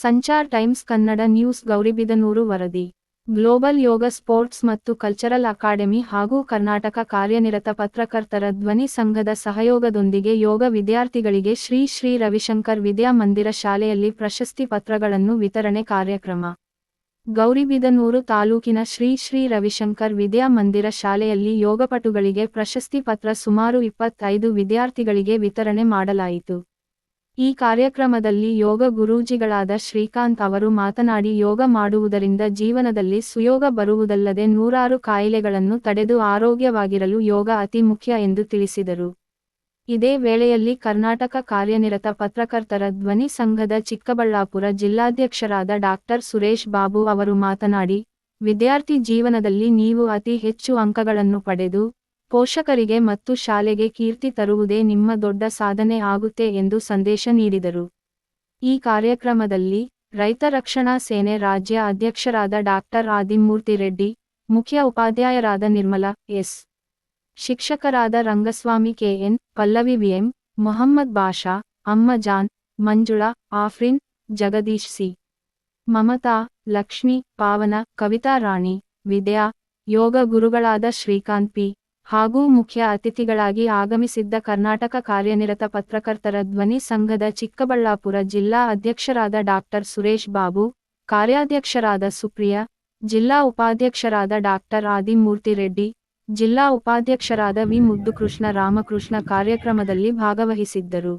Sanchar times Kannada news Gauribidanur ವರದಿ. Global ಯೋಗ sports ಮತ್ತು cultural academy ಹಾಗೂ ಕರ್ನಾಟಕ ಕಾರ್ಯನಿರತ ಪತ್ರಕರ್ತರ ಧ್ವನಿ ಸಂಘದ ಸಹಯೋಗದೊಂದಿಗೆ ಯೋಗ ವಿದ್ಯಾರ್ಥಿಗಳಿಗೆ ಶ್ರೀ ಶ್ರೀ ರವಿಶಂಕರ್ ವಿದ್ಯಾ ಮಂದಿರ ಶಾಲೆಯಲ್ಲಿ ಪ್ರಶಸ್ತಿ ಪತ್ರಗಳನ್ನು ವಿತರಣೆ ಕಾರ್ಯಕ್ರಮ. ಗೌರಿಬಿದನೂರು ತಾಲೂಕಿನ ಶ್ರೀ ಶ್ರೀ ರವಿಶಂಕರ್ ವಿದ್ಯಾ ಮಂದಿರ ಶಾಲೆಯಲ್ಲಿ ಯೋಗಪಟುಗಳಿಗೆ ಪ್ರಶಸ್ತಿ ಪತ್ರ ಸುಮಾರು ಇಪ್ಪತ್ತೈದು ವಿದ್ಯಾರ್ಥಿಗಳಿಗೆ ವಿತರಣೆ ಮಾಡಲಾಯಿತು. ಈ ಕಾರ್ಯಕ್ರಮದಲ್ಲಿ ಯೋಗ ಗುರೂಜಿಗಳಾದ ಶ್ರೀಕಾಂತ್ ಅವರು ಮಾತನಾಡಿ ಯೋಗ ಮಾಡುವುದರಿಂದ ಜೀವನದಲ್ಲಿ ಸುಯೋಗ ಬರುವುದಲ್ಲದೆ ನೂರಾರು ಕಾಯಿಲೆಗಳನ್ನು ತಡೆದು ಆರೋಗ್ಯವಾಗಿರಲು ಯೋಗ ಅತಿ ಮುಖ್ಯ ಎಂದು ತಿಳಿಸಿದರು. ಇದೇ ವೇಳೆಯಲ್ಲಿ ಕರ್ನಾಟಕ ಕಾರ್ಯನಿರತ ಪತ್ರಕರ್ತರ ಧ್ವನಿ ಸಂಘದ ಚಿಕ್ಕಬಳ್ಳಾಪುರ ಜಿಲ್ಲಾಧ್ಯಕ್ಷರಾದ ಡಾಕ್ಟರ್ ಸುರೇಶ್ ಬಾಬು ಅವರು ಮಾತನಾಡಿ, ವಿದ್ಯಾರ್ಥಿ ಜೀವನದಲ್ಲಿ ನೀವು ಅತಿ ಹೆಚ್ಚು ಅಂಕಗಳನ್ನು ಪಡೆದು ಪೋಷಕರಿಗೆ ಮತ್ತು ಶಾಲೆಗೆ ಕೀರ್ತಿ ತರುವುದೇ ನಿಮ್ಮ ದೊಡ್ಡ ಸಾಧನೆ ಆಗುತ್ತೆ ಎಂದು ಸಂದೇಶ ನೀಡಿದರು. ಈ ಕಾರ್ಯಕ್ರಮದಲ್ಲಿ ರೈತ ರಕ್ಷಣಾ ಸೇನೆ ರಾಜ್ಯ ಅಧ್ಯಕ್ಷರಾದ ಡಾಕ್ಟರ್ ಆದಿಮೂರ್ತಿ ರೆಡ್ಡಿ, ಮುಖ್ಯ ಉಪಾಧ್ಯಾಯರಾದ ನಿರ್ಮಲಾ, ಎಸ್. ಶಿಕ್ಷಕರಾದ Rangaswamy K N Pallavi V M Mohammed Basha, Amma Jan, Manjula, Afrin, Jagadish C. Mamata, Lakshmi, Pavana, Kavitha Rani, ವಿದ್ಯಾ, ಯೋಗ ಗುರುಗಳಾದ ಶ್ರೀಕಾಂತ್ ಪಿ. ಹಾಗೂ ಮುಖ್ಯ ಅತಿಥಿಗಳಾಗಿ ಆಗಮಿಸಿದ್ದ ಕರ್ನಾಟಕ ಕಾರ್ಯನಿರತ ಪತ್ರಕರ್ತರ ಧ್ವನಿ ಸಂಘದ ಚಿಕ್ಕಬಳ್ಳಾಪುರ ಜಿಲ್ಲಾ ಅಧ್ಯಕ್ಷರಾದ ಡಾಕ್ಟರ್ ಸುರೇಶ್ ಬಾಬು, ಕಾರ್ಯಾಧ್ಯಕ್ಷರಾದ ಸುಪ್ರಿಯಾ, ಜಿಲ್ಲಾ ಉಪಾಧ್ಯಕ್ಷರಾದ ಡಾಕ್ಟರ್ ಆದಿಮೂರ್ತಿ ರೆಡ್ಡಿ, ಜಿಲ್ಲಾ ಉಪಾಧ್ಯಕ್ಷರಾದ ವಿ ಮುದ್ದುಕೃಷ್ಣ ರಾಮಕೃಷ್ಣ ಕಾರ್ಯಕ್ರಮದಲ್ಲಿ ಭಾಗವಹಿಸಿದ್ದರು.